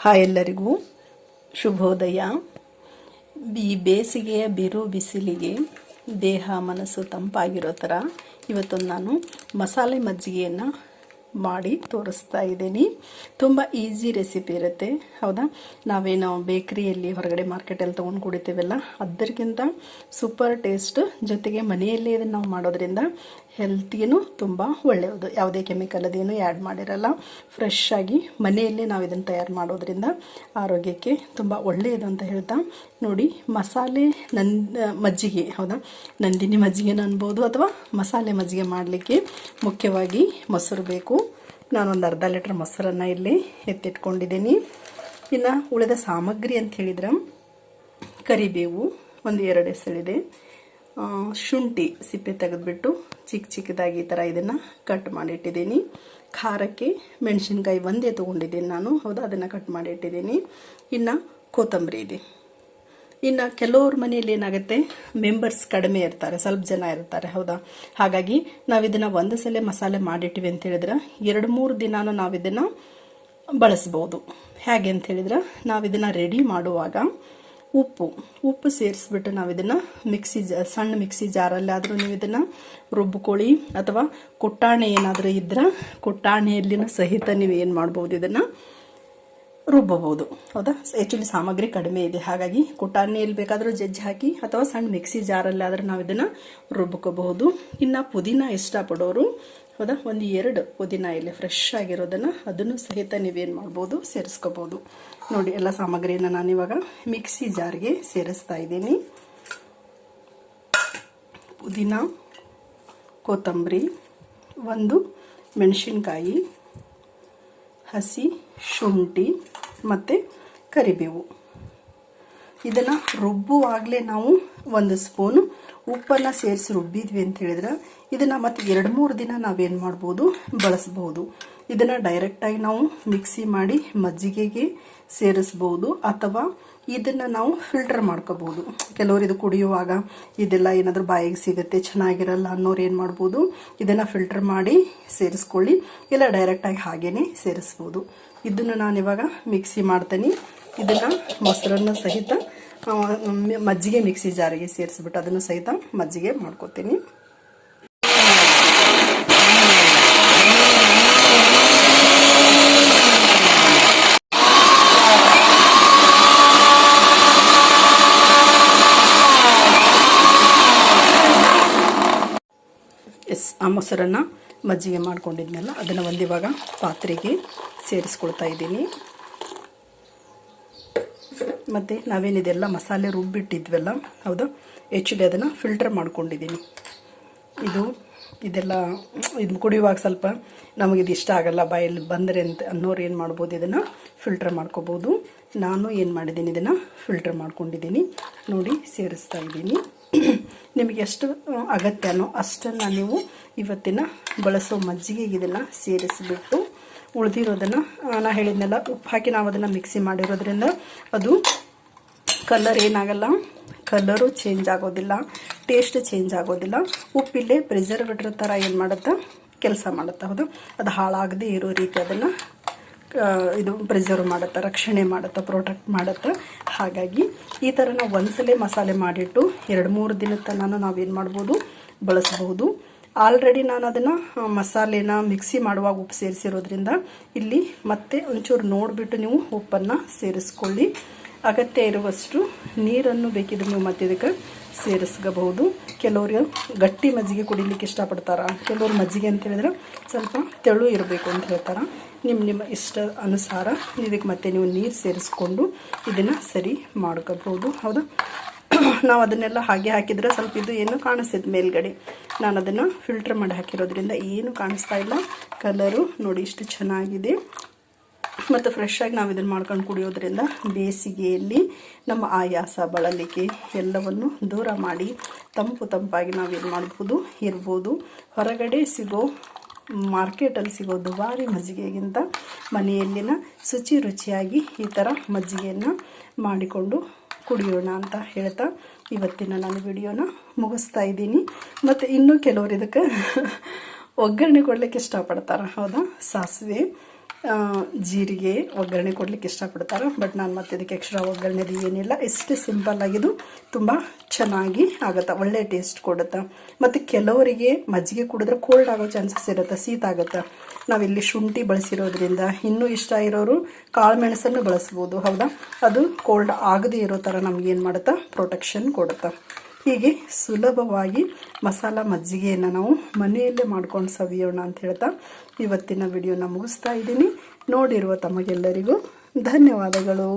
Hi ಎಲ್ಲರಿಗೂ. ಶುಭೋದಯ. ಈ ಬೇಸಿಗೆಯ ಬಿರು ಬಿಸಿಲಿಗೆ ದೇಹ, ಮನಸ್ಸು ತಂಪಾಗಿರೋ ಥರ ಇವತ್ತೊಂದು ನಾನು ಮಸಾಲೆ ಮಜ್ಜಿಗೆಯನ್ನು ಮಾಡಿ ತೋರಿಸ್ತಾ ಇದ್ದೀನಿ. ತುಂಬ ಈಸಿ ರೆಸಿಪಿ ಇರುತ್ತೆ. ಹೌದಾ? ನಾವೇನು ಬೇಕ್ರಿಯಲ್ಲಿ ಹೊರಗಡೆ ಮಾರ್ಕೆಟಲ್ಲಿ ತೊಗೊಂಡು ಕುಡಿತೀವಲ್ಲ ಅದಕ್ಕಿಂತ ಸೂಪರ್ ಟೇಸ್ಟ್ ಜೊತೆಗೆ ಮನೆಯಲ್ಲೇ ಇದನ್ನು ನಾವು ಮಾಡೋದ್ರಿಂದ ಹೆಲ್ತಿಯೂ ತುಂಬ ಒಳ್ಳೆಯದು. ಯಾವುದೇ ಕೆಮಿಕಲ್ ಅದೇನು ಆ್ಯಡ್ ಮಾಡಿರಲ್ಲ. ಫ್ರೆಶ್ ಆಗಿ ಮನೆಯಲ್ಲೇ ನಾವು ಇದನ್ನು ತಯಾರು ಮಾಡೋದ್ರಿಂದ ಆರೋಗ್ಯಕ್ಕೆ ತುಂಬ ಒಳ್ಳೆಯದು ಅಂತ ಹೇಳ್ತಾ ನೋಡಿ, ಮಸಾಲೆ ನಂದ ಮಜ್ಜಿಗೆ, ಹೌದಾ? ನಂದಿನಿ ಮಜ್ಜಿಗೆನ ಅನ್ಬೋದು ಅಥವಾ ಮಸಾಲೆ ಮಜ್ಜಿಗೆ ಮಾಡಲಿಕ್ಕೆ ಮುಖ್ಯವಾಗಿ ಮೊಸರು ಬೇಕು. ನಾನೊಂದು ಅರ್ಧ ಲೀಟ್ರ್ ಮೊಸರನ್ನು ಇಲ್ಲಿ ಎತ್ತಿಟ್ಕೊಂಡಿದ್ದೀನಿ. ಇನ್ನು ಉಳಿದ ಸಾಮಗ್ರಿ ಅಂತ ಹೇಳಿದ್ರೆ ಕರಿಬೇವು, ಒಂದು ಎರಡು ಎಸಳಿದೆ. ಶುಂಠಿ ಸಿಪ್ಪೆ ತೆಗೆದುಬಿಟ್ಟು ಚಿಕ್ಕ ಚಿಕ್ಕದಾಗಿ ಈ ಥರ ಇದನ್ನು ಕಟ್ ಮಾಡಿಟ್ಟಿದ್ದೀನಿ. ಖಾರಕ್ಕೆ ಮೆಣಸಿನ್ಕಾಯಿ ಒಂದೇ ತೊಗೊಂಡಿದ್ದೀನಿ ನಾನು. ಹೌದಾ? ಅದನ್ನು ಕಟ್ ಮಾಡಿ ಇಟ್ಟಿದ್ದೀನಿ ಇನ್ನು ಕೊತ್ತಂಬರಿ ಇದೆ. ಇನ್ನು ಕೆಲವ್ರ ಮನೆಯಲ್ಲಿ ಏನಾಗುತ್ತೆ ಮೆಂಬರ್ಸ್ ಕಡಿಮೆ ಇರ್ತಾರೆ, ಸ್ವಲ್ಪ ಜನ ಇರ್ತಾರೆ, ಹೌದಾ? ಹಾಗಾಗಿ ನಾವು ಇದನ್ನು ಒಂದು ಸಲ ಮಸಾಲೆ ಮಾಡಿಟ್ಟಿವಿ ಅಂತ ಹೇಳಿದ್ರೆ, ಎರಡು ಮೂರು ದಿನಾನು ನಾವು ಇದನ್ನು ಬಳಸ್ಬೋದು. ಹೇಗೆ ಅಂತ ಹೇಳಿದ್ರೆ ನಾವು ಇದನ್ನು ರೆಡಿ ಮಾಡುವಾಗ ಉಪ್ಪು ಉಪ್ಪು ಸೇರಿಸ್ಬಿಟ್ಟು ನಾವು ಇದನ್ನು ಮಿಕ್ಸಿ ಜ, ಸಣ್ಣ ಮಿಕ್ಸಿ ಜಾರಲ್ಲಾದರೂ ನೀವು ಇದನ್ನು ರುಬ್ಕೊಳ್ಳಿ ಅಥವಾ ಕುಟ್ಟಾಣೆ ಏನಾದರೂ ಇದ್ರೆ, ಕುಟ್ಟಾಣೆಯಲ್ಲಿನ ಸಹಿತ ನೀವು ಏನು ಮಾಡ್ಬೋದು ಇದನ್ನು ರುಬ್ಬಬಹುದು. ಹೌದಾ? ಆ್ಯಕ್ಚುಲಿ ಸಾಮಗ್ರಿ ಕಡಿಮೆ ಇದೆ. ಹಾಗಾಗಿ ಕುಟಾಣಿಯಲ್ಲಿ ಬೇಕಾದರೂ ಜಜ್ಜಿ ಹಾಕಿ ಅಥವಾ ಸಣ್ಣ ಮಿಕ್ಸಿ ಜಾರಲ್ಲಿ ಆದ್ರೆ ನಾವು ಇದನ್ನು ರುಬ್ಕೋಬಹುದು. ಇನ್ನು ಪುದೀನ ಇಷ್ಟಪಡೋರು, ಹೌದಾ? ಒಂದು ಎರಡು ಪುದೀನ ಎಲೆ ಫ್ರೆಶ್ ಆಗಿರೋದನ್ನು ಅದನ್ನು ಸಹಿತ ನೀವೇನು ಮಾಡ್ಬೋದು? ಸೇರಿಸ್ಕೋಬೋದು ನೋಡಿ, ಎಲ್ಲ ಸಾಮಗ್ರಿಯನ್ನು ನಾನಿವಾಗ ಮಿಕ್ಸಿ ಜಾರ್ಗೆ ಸೇರಿಸ್ತಾ ಇದ್ದೀನಿ. ಪುದೀನ, ಕೊತ್ತಂಬರಿ, ಒಂದು ಮೆಣಸಿನ್ಕಾಯಿ ಹಸಿ, ಶುಂಠಿ ಮತ್ತು ಕರಿಬೇವು. ಇದನ್ನು ರುಬ್ಬುವಾಗಲೇ ನಾವು ಒಂದು ಸ್ಪೂನು ಉಪ್ಪನ್ನು ಸೇರಿಸಿ ರುಬ್ಬಿದ್ವಿ ಅಂತ ಹೇಳಿದ್ರೆ ಇದನ್ನು ಮತ್ತೆ ಎರಡು ಮೂರು ದಿನ ನಾವೇನು ಮಾಡ್ಬೋದು? ಬಳಸ್ಬೋದು. ಇದನ್ನು ಡೈರೆಕ್ಟಾಗಿ ನಾವು ಮಿಕ್ಸಿ ಮಾಡಿ ಮಜ್ಜಿಗೆಗೆ ಸೇರಿಸ್ಬೋದು ಅಥವಾ ಇದನ್ನು ನಾವು ಫಿಲ್ಟರ್ ಮಾಡ್ಕೋಬೋದು ಕೆಲವರು ಇದು ಕುಡಿಯುವಾಗ ಇದೆಲ್ಲ ಏನಾದರೂ ಬಾಯಿಗೆ ಸಿಗುತ್ತೆ, ಚೆನ್ನಾಗಿರಲ್ಲ ಅನ್ನೋರು ಏನು ಮಾಡ್ಬೋದು? ಇದನ್ನು ಫಿಲ್ಟರ್ ಮಾಡಿ ಸೇರಿಸ್ಕೊಳ್ಳಿ. ಇಲ್ಲ ಡೈರೆಕ್ಟಾಗಿ ಹಾಗೇ ಸೇರಿಸ್ಬೋದು. ಇದನ್ನು ನಾನಿವಾಗ ಮಿಕ್ಸಿ ಮಾಡ್ತೀನಿ. ಇದನ್ನು ಮೊಸರನ್ನು ಸಹಿತ ಮಜ್ಜಿಗೆ ಮಿಕ್ಸಿ ಜಾರಿಗೆ ಸೇರಿಸ್ಬಿಟ್ಟು ಅದನ್ನು ಸಹಿತ ಮಜ್ಜಿಗೆ ಮಾಡ್ಕೊತೀನಿ. ಮೊಸರನ್ನು ಮಜ್ಜಿಗೆ ಮಾಡ್ಕೊಂಡಿದ್ನಲ್ಲ, ಅದನ್ನು ಒಂದಿವಾಗ ಪಾತ್ರೆಗೆ ಸೇರಿಸ್ಕೊಳ್ತಾ ಇದ್ದೀನಿ. ಮತ್ತು ನಾವೇನಿದೆಲ್ಲ ಮಸಾಲೆ ರುಬ್ಬಿಟ್ಟಿದ್ವಲ್ಲ, ಹೌದಾ? ಆ್ಯಕ್ಚುಲಿ ಅದನ್ನು ಫಿಲ್ಟರ್ ಮಾಡ್ಕೊಂಡಿದ್ದೀನಿ. ಇದು, ಇದೆಲ್ಲ, ಇದು ಕುಡಿಯುವಾಗ ಸ್ವಲ್ಪ ನಮಗಿದು ಇಷ್ಟ ಆಗಲ್ಲ, ಬಾಯಲ್ಲಿ ಬಂದರೆ ಅಂತ ಅನ್ನೋರು ಏನು ಮಾಡ್ಬೋದು, ಇದನ್ನು ಫಿಲ್ಟರ್ ಮಾಡ್ಕೋಬೋದು. ನಾನು ಏನು ಮಾಡಿದ್ದೀನಿ, ಇದನ್ನು ಫಿಲ್ಟರ್ ಮಾಡ್ಕೊಂಡಿದ್ದೀನಿ. ನೋಡಿ, ಸೇರಿಸ್ತಾ ಇದ್ದೀನಿ. ನಿಮಗೆ ಎಷ್ಟು ಅಗತ್ಯನೋ ಅಷ್ಟನ್ನು ನೀವು ಇವತ್ತಿನ ಬಳಸೋ ಮಜ್ಜಿಗೆಗೆ ಇದನ್ನು ಸೇರಿಸಿಬಿಟ್ಟು ಉಳಿದಿರೋದನ್ನು ನಾನು ಹೇಳಿದ್ನೆಲ್ಲ ಉಪ್ಪು ಹಾಕಿ ನಾವು ಅದನ್ನು ಮಿಕ್ಸಿ ಮಾಡಿರೋದ್ರಿಂದ ಅದು ಕಲರ್ ಏನಾಗಲ್ಲ ಕಲರು ಚೇಂಜ್ ಆಗೋದಿಲ್ಲ ಟೇಸ್ಟ್ ಚೇಂಜ್ ಆಗೋದಿಲ್ಲ ಉಪ್ಪಿಲ್ಲೇ ಪ್ರಿಸರ್ವೇಟರ್ ಥರ ಏನು ಮಾಡುತ್ತಾ, ಕೆಲಸ ಮಾಡುತ್ತಾ, ಹೌದು? ಅದು ಹಾಳಾಗದೇ ಇರೋ ರೀತಿ ಅದನ್ನು ಇದು ಪ್ರಿಸರ್ವ್ ಮಾಡುತ್ತೆ, ರಕ್ಷಣೆ ಮಾಡುತ್ತೆ ಪ್ರೊಟೆಕ್ಟ್ ಮಾಡುತ್ತೆ. ಹಾಗಾಗಿ ಈ ಥರ ನಾವು ಒಂದ್ಸಲ ಮಸಾಲೆ ಮಾಡಿಟ್ಟು ಎರಡು ಮೂರು ದಿನದ ತನಕ ನಾವೇನು ಮಾಡ್ಬೋದು? ಬಳಸ್ಬೋದು. ಆಲ್ರೆಡಿ ನಾನು ಅದನ್ನು ಮಸಾಲೆನ ಮಿಕ್ಸಿ ಮಾಡುವಾಗ ಉಪ್ಪು ಸೇರಿಸಿರೋದ್ರಿಂದ ಇಲ್ಲಿ ಮತ್ತೆ ಒಂಚೂರು ನೋಡಿಬಿಟ್ಟು ನೀವು ಉಪ್ಪನ್ನು ಸೇರಿಸ್ಕೊಳ್ಳಿ. ಅಗತ್ಯ ಇರುವಷ್ಟು ನೀರನ್ನು ಬೇಕಿದ್ರೆ ನೀವು ಮತ್ತೆ ಇದಕ್ಕೆ ಸೇರಿಸ್ಕೋಬಹುದು. ಕೆಲವರು ಗಟ್ಟಿ ಮಜ್ಜಿಗೆ ಕುಡಿಲಿಕ್ಕೆ ಇಷ್ಟಪಡ್ತಾರೆ? ಕೆಲವರು ಮಜ್ಜಿಗೆ ಅಂತ ಹೇಳಿದ್ರೆ ಸ್ವಲ್ಪ ತೆಳು ಇರಬೇಕು ಅಂತ ಹೇಳ್ತಾರೆ? ನಿಮ್ಮ ನಿಮ್ಮ ಇಷ್ಟ ಅನುಸಾರ ಇದಕ್ಕೆ ಮತ್ತೆ ನೀವು ನೀರು ಸೇರಿಸ್ಕೊಂಡು ಇದನ್ನು ಸರಿ ಮಾಡ್ಕೋಬಹುದು. ಹೌದಾ? ನಾವು ಅದನ್ನೆಲ್ಲ ಹಾಗೆ ಹಾಕಿದ್ರೆ ಸ್ವಲ್ಪ ಇದು ಏನು ಕಾಣಿಸ್ತೈತೆ ಮೇಲ್ಗಡೆ. ನಾನು ಅದನ್ನು ಫಿಲ್ಟರ್ ಮಾಡಿ ಹಾಕಿರೋದ್ರಿಂದ ಏನು ಕಾಣಿಸ್ತಾ ಇಲ್ಲ. ಕಲರು ನೋಡಿ ಇಷ್ಟು ಚೆನ್ನಾಗಿದೆ. ಮತ್ತು ಫ್ರೆಶ್ ಆಗಿ ನಾವು ಇದನ್ನು ಮಾಡ್ಕೊಂಡು ಕುಡಿಯೋದ್ರಿಂದ ಬೇಸಿಗೆಯಲ್ಲಿ ನಮ್ಮ ಆಯಾಸ, ಬಳಲಿಕೆ ಎಲ್ಲವನ್ನು ದೂರ ಮಾಡಿ ತಂಪು ತಂಪಾಗಿ ನಾವು ನಾವೇನು ಮಾಡ್ಬೋದು, ಇರ್ಬೋದು. ಹೊರಗಡೆ ಸಿಗೋ ಮಾರ್ಕೆಟಲ್ಲಿ ಸಿಗೋ ದುಬಾರಿ ಮಜ್ಜಿಗೆಗಿಂತ ಮನೆಯಲ್ಲಿನ ಶುಚಿ ರುಚಿಯಾಗಿ ಈ ಥರ ಮಜ್ಜಿಗೆಯನ್ನು ಮಾಡಿಕೊಂಡು ಕುಡಿಯೋಣ ಅಂತ ಹೇಳ್ತಾ ಇವತ್ತಿನ ನಾನು ವಿಡಿಯೋನ ಮುಗಿಸ್ತಾ ಇದ್ದೀನಿ. ಮತ್ತು ಇನ್ನೂ ಕೆಲವರು ಇದಕ್ಕೆ ಒಗ್ಗರಣೆ ಕೊಡಲಿಕ್ಕೆ ಇಷ್ಟಪಡ್ತಾರೆ, ಹೌದಾ? ಸಾಸಿವೆ. ಜೀರಿಗೆ ಒಗ್ಗರಣೆ ಕೊಡ್ಲಿಕ್ಕೆ ಇಷ್ಟಪಡ್ತಾರೆ. ಬಟ್ ನಾನು ಮತ್ತೆ ಇದಕ್ಕೆ ಎಕ್ಸ್ಟ್ರಾ ಒಗ್ಗರಣೆದು ಏನಿಲ್ಲ. ಎಷ್ಟು ಸಿಂಪಲ್ ಆಗಿದ್ದು ತುಂಬ ಚೆನ್ನಾಗಿ ಆಗುತ್ತೆ. ಒಳ್ಳೆ ಟೇಸ್ಟ್ ಕೊಡುತ್ತೆ. ಮತ್ತು ಕೆಲವರಿಗೆ ಮಜ್ಜಿಗೆ ಕುಡಿದ್ರೆ ಕೋಲ್ಡ್ ಆಗೋ ಚಾನ್ಸಸ್ ಇರುತ್ತೆ. ಸೀತ ಆಗುತ್ತೆ. ನಾವಿಲ್ಲಿ ಶುಂಠಿ ಬಳಸಿರೋದ್ರಿಂದ ಇನ್ನೂ ಇಷ್ಟ ಇರೋರು ಕಾಳು ಮೆಣಸನ್ನು ಬಳಸ್ಬೋದು. ಹೌದಾ? ಅದು ಕೋಲ್ಡ್ ಆಗದೇ ಇರೋ ಥರ ನಮ್ಗೆ ಏನು ಮಾಡುತ್ತಾ? ಪ್ರೊಟೆಕ್ಷನ್ ಕೊಡುತ್ತೆ. ಹೀಗೆ ಸುಲಭವಾಗಿ ಮಸಾಲ ಮಜ್ಜಿಗೆಯನ್ನು ನಾವು ಮನೆಯಲ್ಲೇ ಮಾಡ್ಕೊಂಡು ಸವಿಯೋಣ ಅಂತ ಹೇಳ್ತಾ ಇವತ್ತಿನ ವಿಡಿಯೋನ ಮುಗಿಸ್ತಾ ಇದ್ದೀನಿ. ನೋಡಿರುವ ತಮಗೆಲ್ಲರಿಗೂ ಧನ್ಯವಾದಗಳು.